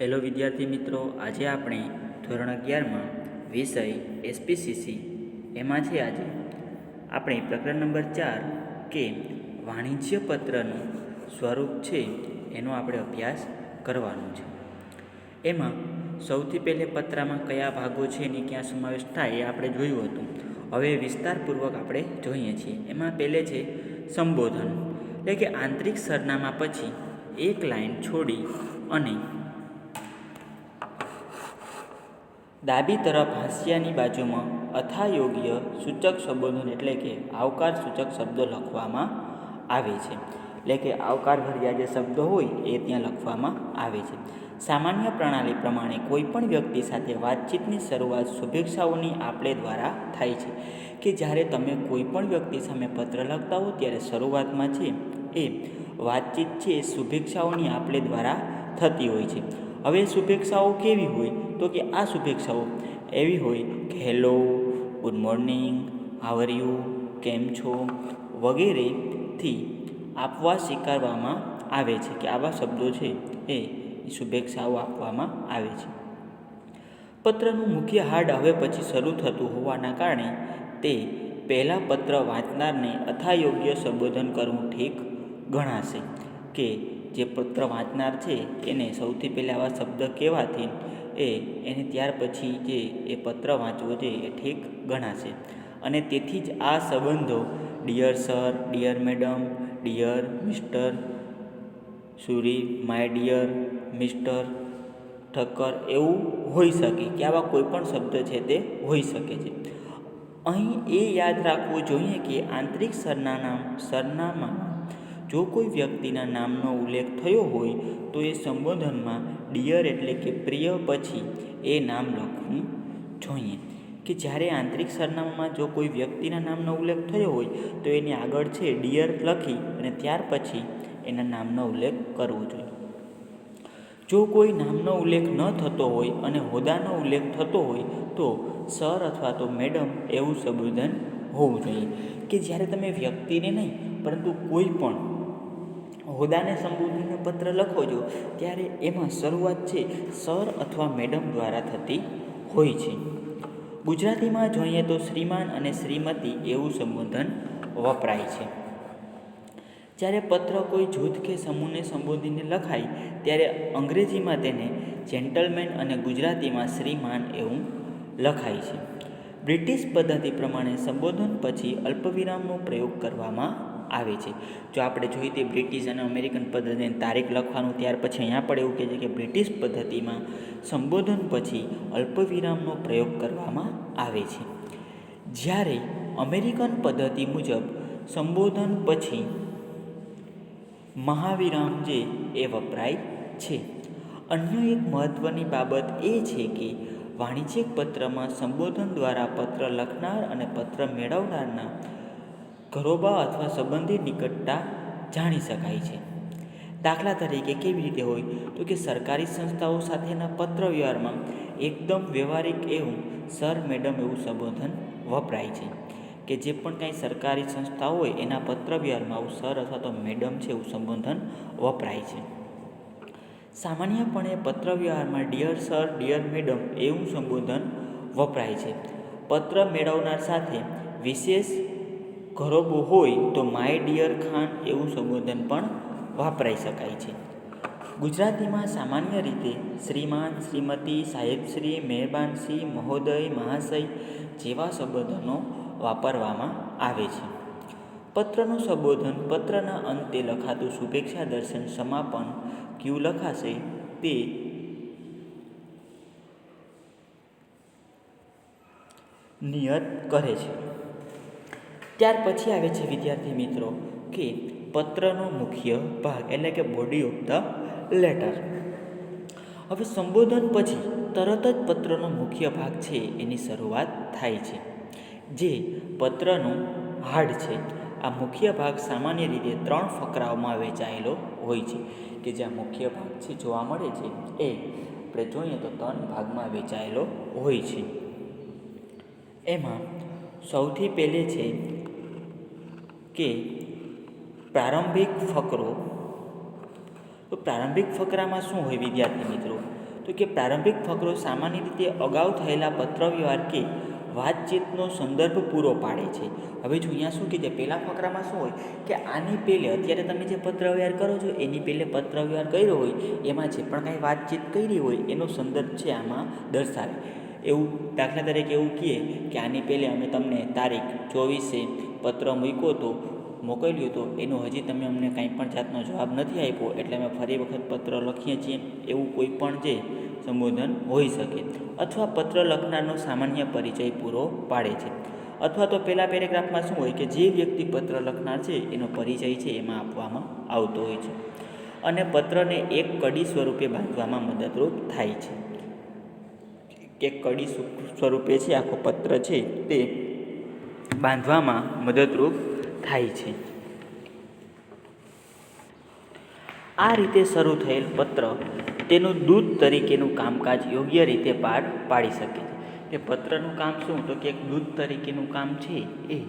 Hello વિદ્યાર્થી મિત્રો, આજે આપણે ધોરણ અગિયારમાં વિષય એસપીસીસી એમાં છે આજે. આપણે પ્રકરણ નંબર ચાર કે વાણિજ્ય પત્રનું સ્વરૂપ છે એનો આપણે અભ્યાસ કરવાનો છે. એમાં સૌથી પહેલે પત્રમાં કયા ભાગો છે એની ક્યાં સમાવેશ થાય એ આપણે જોયું હતું. હવે વિસ્તારપૂર્વક આપણે જોઈએ છીએ. એમાં પહેલે છે સંબોધન. એટલે કે આંતરિક સરનામા પછી એક લાઈન છોડી અને ડાબી તરફ હાસ્યાની બાજુમાં અથાયોગ્ય સૂચક સંબોધન એટલે કે આવકાર સૂચક શબ્દો લખવામાં આવે છે. એટલે કે આવકારભર્યા જે શબ્દો હોય એ ત્યાં લખવામાં આવે છે. સામાન્ય પ્રણાલી પ્રમાણે કોઈપણ વ્યક્તિ સાથે વાતચીતની શરૂઆત શુભેચ્છાઓની આપણે દ્વારા થાય છે. કે જ્યારે તમે કોઈપણ વ્યક્તિ સામે પત્ર લખતા હો ત્યારે શરૂઆતમાં છે એ વાતચીત છે એ શુભેચ્છાઓની આપણે દ્વારા થતી હોય છે. હવે શુભેચ્છાઓ કેવી હોય? તો કે આ શુભેચ્છાઓ એવી હોય કે hello good morning how are you કેમ છો? વગેરેથી આપવા સ્વીકારવામાં આવે છે કે આવા શબ્દો છે એ શુભેચ્છાઓ આપવામાં આવે છે. પત્રનું મુખ્ય હાર્ડ હવે પછી શરૂ થતું હોવાના કારણે તે પહેલાં પત્ર વાંચનારને અથાયોગ્ય સંબોધન કરવું ઠીક ગણાશે. કે જે પત્ર વાંચનાર છે, એને સૌથી પહેલાં આવા શબ્દ કહેવાથી એ એને ત્યાર પછી જે એ પત્ર વાંચવો છે, એ ઠીક ગણાશે. અને તેથી જ આ સંબંધો dear sir dear madam dear mister Suri my dear mister Thakkar એવું હોઈ શકે કે આવા કોઈ પણ શબ્દ છે તે હોઈ શકે છે. અહીં એ યાદ રાખવું જોઈએ કે આંતરિક સરનામા સરનામામાં જો કોઈ વ્યક્તિના નામનો ઉલ્લેખ થયો હોય, તો એ સંબોધનમાં ડિયર એટલે કે પ્રિય પછી એ નામ લખવું જોઈએ. કે જ્યારે આંતરિક સરનામામાં જો કોઈ વ્યક્તિના નામનો ઉલ્લેખ થયો હોય, તો એની આગળ છે ડિયર લખી અને ત્યાર પછી એના નામનો ઉલ્લેખ કરવો જોઈએ. જો કોઈ નામનો ઉલ્લેખ ન થતો હોય અને હોદ્દાનો ઉલ્લેખ થતો હોય, તો સર અથવા તો મેડમ એવું સંબોધન હોવું જોઈએ. કે જ્યારે તમે વ્યક્તિને નહીં, પરંતુ કોઈ પણ હોદ્દાને સંબોધીને પત્ર લખો છો ત્યારે એમાં શરૂઆત છે, સર અથવા મેડમ દ્વારા થતી હોય છે. ગુજરાતીમાં જોઈએ તો શ્રીમાન અને શ્રીમતી એવું સંબોધન વપરાય છે. જ્યારે પત્ર કોઈ જૂથ કે સમૂહને સંબોધીને લખાય, ત્યારે અંગ્રેજીમાં તેને જેન્ટલમેન અને ગુજરાતીમાં શ્રીમાન એવું લખાય છે. બ્રિટિશ પદ્ધતિ પ્રમાણે સંબોધન પછી અલ્પવિરામનો પ્રયોગ કરવામાં આવે છે. જો આપણે જોઈએ તે બ્રિટિશ અને અમેરિકન પદ્ધતિની તારીખ લખવાનું, ત્યાર પછી અહીંયા પણ એવું કહે છે કે બ્રિટિશ પદ્ધતિમાં સંબોધન પછી અલ્પવિરામનો પ્રયોગ કરવામાં આવે છે. જ્યારે અમેરિકન પદ્ધતિ મુજબ સંબોધન પછી મહાવિરામ જે એ વપરાય છે. અન્ય એક મહત્ત્વની બાબત એ છે કે વાણિજ્યિક પત્રમાં સંબોધન દ્વારા પત્ર લખનાર અને પત્ર મેળવનારના ઘરોબા અથવા સંબંધિત નિકટતા જાણી શકાય છે. દાખલા તરીકે કેવી રીતે હોય તો કે સરકારી સંસ્થાઓ સાથેના પત્ર વ્યવહારમાં એકદમ વ્યવહારિક એવું સર, મેડમ એવું સંબોધન વપરાય છે કે જે પણ કાંઈ સરકારી સંસ્થાઓ હોય એના પત્ર વ્યવહારમાં આવું સર અથવા તો મેડમ છે એવું સંબોધન વપરાય છે. સામાન્યપણે પત્ર વ્યવહારમાં ડિયર સર, ડિયર મેડમ એવું સંબોધન વપરાય છે. પત્ર મેળવનાર સાથે વિશેષ ઘરોબો હોય તો માય ડિયર ખાન એવું સંબોધન પણ વાપરાઈ શકાય છે. ગુજરાતીમાં સામાન્ય રીતે શ્રીમાન, શ્રીમતી, સાહેબશ્રી મહેરબાનશ્રી મહોદય, મહાશય જેવા સંબોધનો વાપરવામાં આવે છે. પત્રનું સંબોધન પત્રના અંતે લખાતું શુભેચ્છા દર્શન સમાપન ક્યુ લખાશે તે નિયત કરે છે. ત્યાર પછી આવે છે વિદ્યાર્થી મિત્રો, કે પત્રનો મુખ્ય ભાગ, એટલે કે બોડી ઓફ ધ લેટર હવે સંબોધન પછી તરત જ પત્રનો મુખ્ય ભાગ છે, એની શરૂઆત થાય છે. જે પત્રનું હાર્ડ છે, આ મુખ્ય ભાગ સામાન્ય રીતે ત્રણ ફકરાઓમાં વહેંચાયેલો હોય છે. કે જ્યાં મુખ્ય ભાગ છે, જોવા મળે છે, એ આપણે જોઈએ તો ત્રણ ભાગમાં વહેંચાયેલો હોય છે. એમાં સૌથી પહેલે છે કે પ્રારંભિક ફકરો, તો પ્રારંભિક ફકરામાં શું હોય વિદ્યાર્થી મિત્રો? તો કે પ્રારંભિક ફકરો સામાન્ય રીતે અગાઉ થયેલા પત્રવ્યવહાર કે વાતચીતનો સંદર્ભ પૂરો પાડે છે. હવે જો અહીંયા શું કીધે પહેલા ફકરામાં શું હોય કે આની પહેલે અત્યારે તમે જે પત્રવ્યવહાર કરો છો, એની પહેલે પત્રવ્યવહાર કર્યો હોય, એમાં જે પણ કાંઈ વાતચીત કરી હોય, એનો સંદર્ભ છે આમાં દર્શાવે. એવું દાખલા તરીકે એવું કહીએ કે આની પહેલે અમે તમને તારીખ ચોવીસે પત્ર મૂક્યો હતો, મોકલ્યો હતો, એનો હજી તમે અમને કાંઈ પણ જાતનો જવાબ નથી આપ્યો, એટલે અમે ફરી વખત પત્ર લખીએ છીએ, એવું કોઈ પણ જે સંબોધન હોઈ શકે અથવા પત્ર લખનારનો સામાન્ય પરિચય પૂરો પાડે છે. અથવા તો પહેલા પેરેગ્રાફમાં શું હોય કે જે વ્યક્તિ પત્ર લખનાર છે, એનો પરિચય છે એમાં આપવામાં આવતો હોય છે. અને પત્રને એક કડી સ્વરૂપે બાંધવામાં મદદરૂપ થાય છે. કે કડી સ્વરૂપે છે, આખો પત્ર છે, તે બાંધવામાં મદદરૂપ થાય છે. આ રીતે શરૂ થયેલ પત્ર તેનું દૂધ તરીકેનું કામકાજ યોગ્ય રીતે પાર પાડી શકે છે. તે પત્રનું કામ શું? તો કે એક દૂધ તરીકેનું કામ છે એ.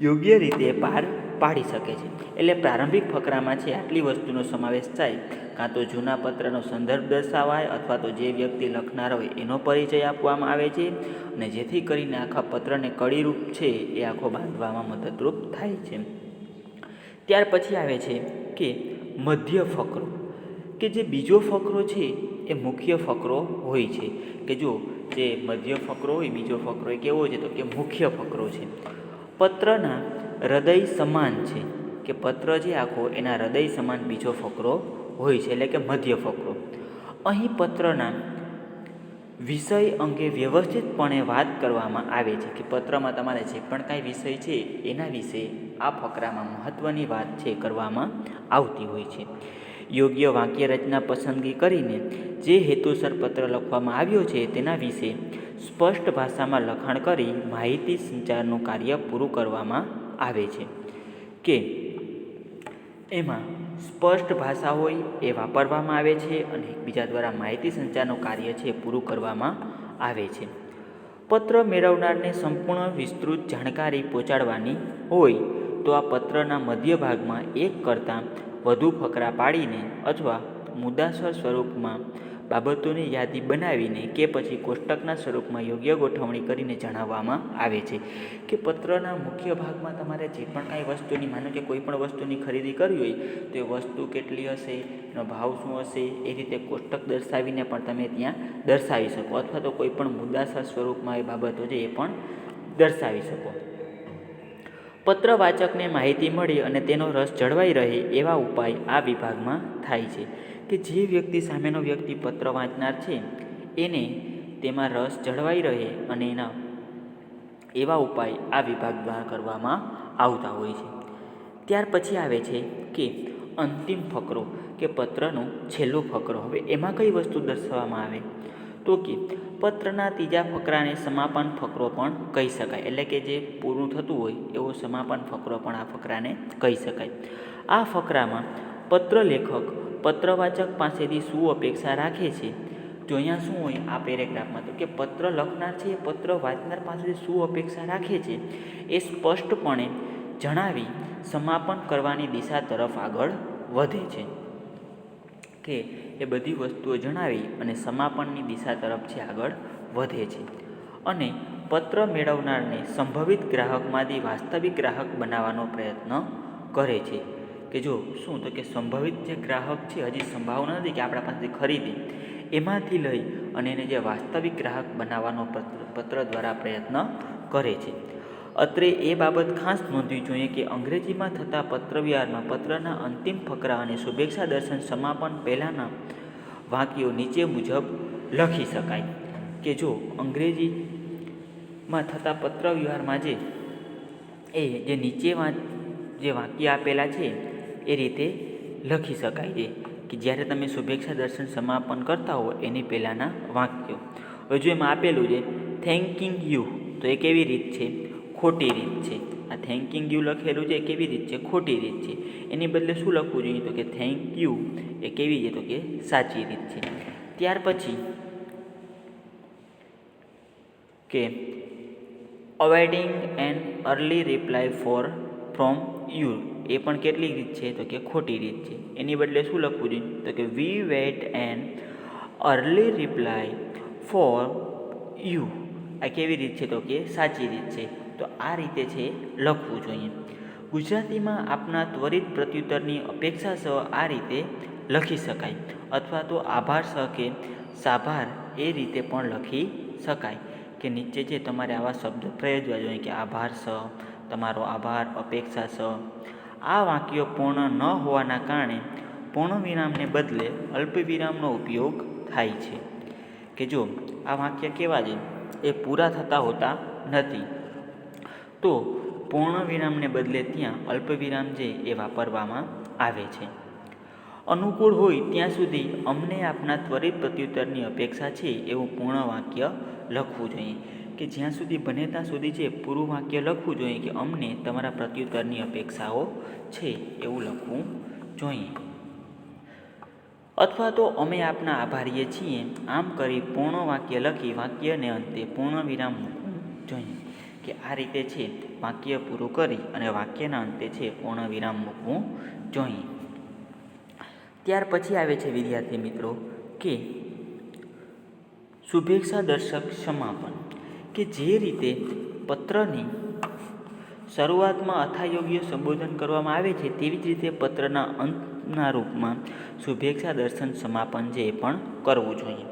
યોગ્ય રીતે પાર પાડી શકે છે. એટલે પ્રારંભિક ફકરામાં છે, આટલી વસ્તુનો સમાવેશ થાય. કાં તો જૂના પત્રનો સંદર્ભ દર્શાવાય અથવા તો જે વ્યક્તિ લખનાર હોય એનો પરિચય આપવામાં આવે છે અને જેથી કરીને આખા પત્રને કડીરૂપ છે એ આખો બાંધવામાં મદદરૂપ થાય છે. ત્યાર પછી આવે છે કે મધ્ય ફકરો. કે જે બીજો ફકરો છે એ મુખ્ય ફકરો હોય છે. કે જો જે મધ્ય ફકરો હોય, બીજો ફકરો એ કેવો છે તો કે મુખ્ય ફકરો છે. પત્રના હૃદય સમાન છે કે પત્ર જે આખો એના હૃદય સમાન બીજો ફકરો હોય છે, એટલે કે મધ્ય ફકરો. અહીં પત્રના વિષય અંગે વ્યવસ્થિતપણે વાત કરવામાં આવે છે કે પત્રમાં તમારે જે પણ કાંઈ વિષય છે, એના વિશે આ ફકરામાં મહત્ત્વની વાત છે કરવામાં આવતી હોય છે. યોગ્ય વાક્ય રચના પસંદગી કરીને જે હેતુસર પત્ર લખવામાં આવ્યો છે, તેના વિશે સ્પષ્ટ ભાષામાં લખાણ કરી માહિતી સંચારનું કાર્ય પૂરું કરવામાં આવે છે કે એમાં સ્પષ્ટ ભાષા હોય એ વાપરવામાં આવે છે અને એકબીજા દ્વારા માહિતી સંચારનું કાર્ય છે પૂરું કરવામાં આવે છે. પત્ર મેળવનારને સંપૂર્ણ વિસ્તૃત જાણકારી પહોંચાડવાની હોય તો આ પત્રના મધ્ય ભાગમાં એક કરતાં વધુ ફકરા પાડીને અથવા મુદ્દાસર સ્વરૂપમાં બાબતોની યાદી બનાવીને કે પછી કોષ્ટકના સ્વરૂપમાં યોગ્ય ગોઠવણી કરીને જણાવવામાં આવે છે કે પત્રના મુખ્ય ભાગમાં તમારે જે પણ કાંઈ વસ્તુની, માનો કે કોઈ પણ વસ્તુની ખરીદી કરવી હોય, તો એ વસ્તુ કેટલી હશે, એનો ભાવ શું હશે, એ રીતે કોષ્ટક દર્શાવીને પણ તમે ત્યાં દર્શાવી શકો. અથવા તો કોઈ પણ મુદ્દાસર સ્વરૂપમાં એ બાબતો છે એ પણ દર્શાવી શકો. પત્ર વાચકને માહિતી મળી અને તેનો રસ જળવાઈ રહે એવા ઉપાય આ વિભાગમાં થાય છે. કે જે વ્યક્તિ સામેનો વ્યક્તિ પત્ર વાંચનાર છે, એને તેમાં રસ જળવાઈ રહે અને એના એવા ઉપાય આ વિભાગ દ્વારા કરવામાં આવતા હોય છે. ત્યાર પછી આવે છે કે અંતિમ ફકરો કે પત્રનો છેલ્લો ફકરો. હવે એમાં કઈ વસ્તુ દર્શાવવામાં આવે? તો કે પત્રના ત્રીજા ફકરાને સમાપન ફકરો પણ કહી શકાય. એટલે કે જે પૂરું થતું હોય એવો સમાપન ફકરો પણ આ ફકરાને કહી શકાય. આ ફકરામાં પત્ર લેખક પત્રવાચક પાસેથી શું અપેક્ષા રાખે છે? જો અહીંયા શું હોય આ પેરેગ્રાફમાં તો કે પત્ર લખનાર છે એ પત્ર વાંચનાર પાસેથી શું અપેક્ષા રાખે છે? એ સ્પષ્ટપણે જણાવી સમાપન કરવાની દિશા તરફ આગળ વધે છે. કે એ બધી વસ્તુઓ જણાવી અને સમાપનની દિશા તરફ છે આગળ વધે છે. અને પત્ર મેળવનારને સંભવિત ગ્રાહકમાંથી વાસ્તવિક ગ્રાહક બનાવવાનો પ્રયત્ન કરે છે. કે જો શું તો કે સંભવિત જે ગ્રાહક છે, હજી સંભાવના નથી કે આપણા પાસેથી ખરીદી. એમાંથી લઈ અને એને જે વાસ્તવિક ગ્રાહક બનાવવાનો પત્ર દ્વારા પ્રયત્ન કરે છે. અત્રે એ બાબત ખાસ નોંધવી જોઈએ કે અંગ્રેજીમાં થતા પત્રવ્યવહારમાં પત્રના અંતિમ ફકરા અને શુભેચ્છા દર્શન સમાપન પહેલાંના વાક્યો નીચે મુજબ લખી શકાય. કે જો અંગ્રેજીમાં થતા પત્રવ્યવહારમાં જે, એ જે નીચે જે વાક્ય આપેલા છે એ રીતે લખી શકાય છે કે જ્યારે તમે શુભેચ્છા દર્શન સમાપન કરતા હો એની પહેલાંના વાક્યો. હવે જો એમાં આપેલું છે થેન્કિંગ યુ તો એ કેવી રીત છે? ખોટી રીત છે. આ થેન્કિંગ યુ લખેલું છે એ કેવી રીત છે? ખોટી રીત છે. એની બદલે શું લખવું જોઈએ? તો કે થેન્ક યુ એ કેવી છે? તો કે સાચી રીત છે. ત્યાર પછી કે avoiding an early reply for from you એ પણ કેટલી રીત છે? તો કે ખોટી રીત છે. એની બદલે શું લખવું જોઈએ? તો કે we wait and early reply for you. આ કેવી રીત છે? તો કે સાચી રીત છે. તો આ રીતે છે લખવું જોઈએ. ગુજરાતીમાં આપના ત્વરિત પ્રત્યુત્તરની અપેક્ષા સહ આ રીતે લખી શકાય. અથવા તો આભાર સહ કે સાભાર એ રીતે પણ લખી શકાય. કે નીચે જે તમારે આવા શબ્દ પ્રયોજવા જોઈએ કે આભાર સહ તમારો આભાર, અપેક્ષા સહ. આ વાક્યો પૂર્ણ ન હોવાના કારણે પૂર્ણ વિરામને બદલે અલ્પવિરામનો ઉપયોગ થાય છે. કે જો આ વાક્ય કેવા છે એ પૂરા થતા હોતા નથી. તો પૂર્ણ વિરામને બદલે ત્યાં અલ્પવિરામ જે એ વાપરવામાં આવે છે. અનુકૂળ હોય ત્યાં સુધી અમને આપના ત્વરિત પ્રત્યુત્તરની અપેક્ષા છે એવું પૂર્ણ વાક્ય લખવું જોઈએ. કે જ્યાં સુધી બને ત્યાં સુધી છે પૂરું વાક્ય લખવું જોઈએ કે અમને તમારા પ્રત્યુત્તરની અપેક્ષાઓ છે એવું લખવું જોઈએ. અથવા તો અમે આપના આભારીએ છીએ, આમ કરી પૂર્ણ વાક્ય લખી વાક્યને અંતે પૂર્ણ વિરામ મૂકવું જોઈએ કે આ રીતે છે વાક્ય પૂરું કરી અને વાક્યના અંતે છે પૂર્ણ વિરામ મૂકવું જોઈએ. ત્યાર પછી આવે છે વિદ્યાર્થી મિત્રો કે શુભેચ્છા દર્શક સમાપન. કે જે રીતે પત્રની શરૂઆતમાં અથાયોગ્ય સંબોધન કરવામાં આવે છે, તેવી જ રીતે પત્રના અંતના રૂપમાં શુભેચ્છા દર્શન સમાપન જે પણ કરવું જોઈએ.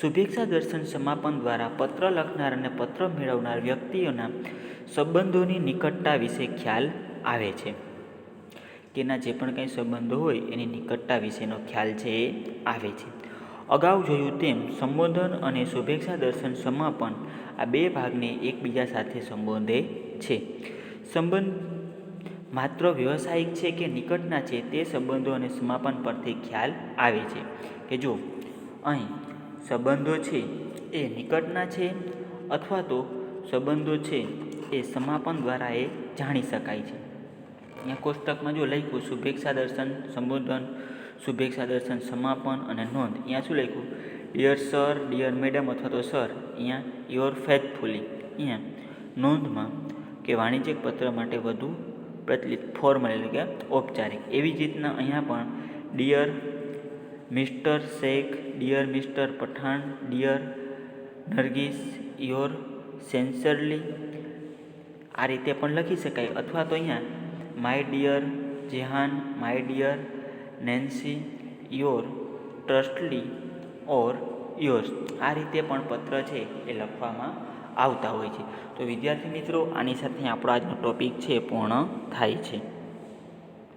શુભેચ્છા દર્શન સમાપન દ્વારા પત્ર લખનાર અને પત્ર મેળવનાર વ્યક્તિઓના સંબંધોની નિકટતા વિશે ખ્યાલ આવે છે. તેના જે પણ કંઈ સંબંધો હોય, એની નિકટતા વિશેનો ખ્યાલ છે એ આવે છે. અગાઉ જોયું તેમ સંબોધન અને શુભેચ્છા દર્શન સમાપન આ બે ભાગને એકબીજા સાથે સંબોધે છે. સંબંધ માત્ર વ્યવસાયિક છે કે નિકટના છે તે સંબંધો અને સમાપન પરથી ખ્યાલ આવે છે કે જો અહીં સંબંધો છે એ નિકટના છે અથવા તો સંબંધો છે એ સમાપન દ્વારા એ જાણી શકાય છે. અહીંયા કોષ્ટકમાં જો લખ્યું, શુભેચ્છા દર્શન, સંબોધન શુભેચ્છા દર્શન સમાપન અને નોંધ. અહીંયા શું લખ્યું? ડિયર સર ડિયર મેડમ અથવા તો સર અહીંયા યોર ફેથફુલી અહીંયા, નોંધમાં કે વાણિજ્યક પત્ર માટે વધુ પ્રચલિત ફોર્મલ એટલે કે ઔપચારિક. એવી જ રીતના અહીંયા પણ dear mister Sheikh dear mister Pathan dear Nargis your sincerely આ રીતે પણ લખી શકાય. અથવા તો અહીંયા my dear Jehan my dear Nancy, your, trustly, or, yours. આ રીતે પણ પત્ર છે એ લખવામાં આવતા હોય છે. તો વિદ્યાર્થી મિત્રો, આની સાથે આપણો આજનો ટોપિક છે પૂર્ણ થાય છે.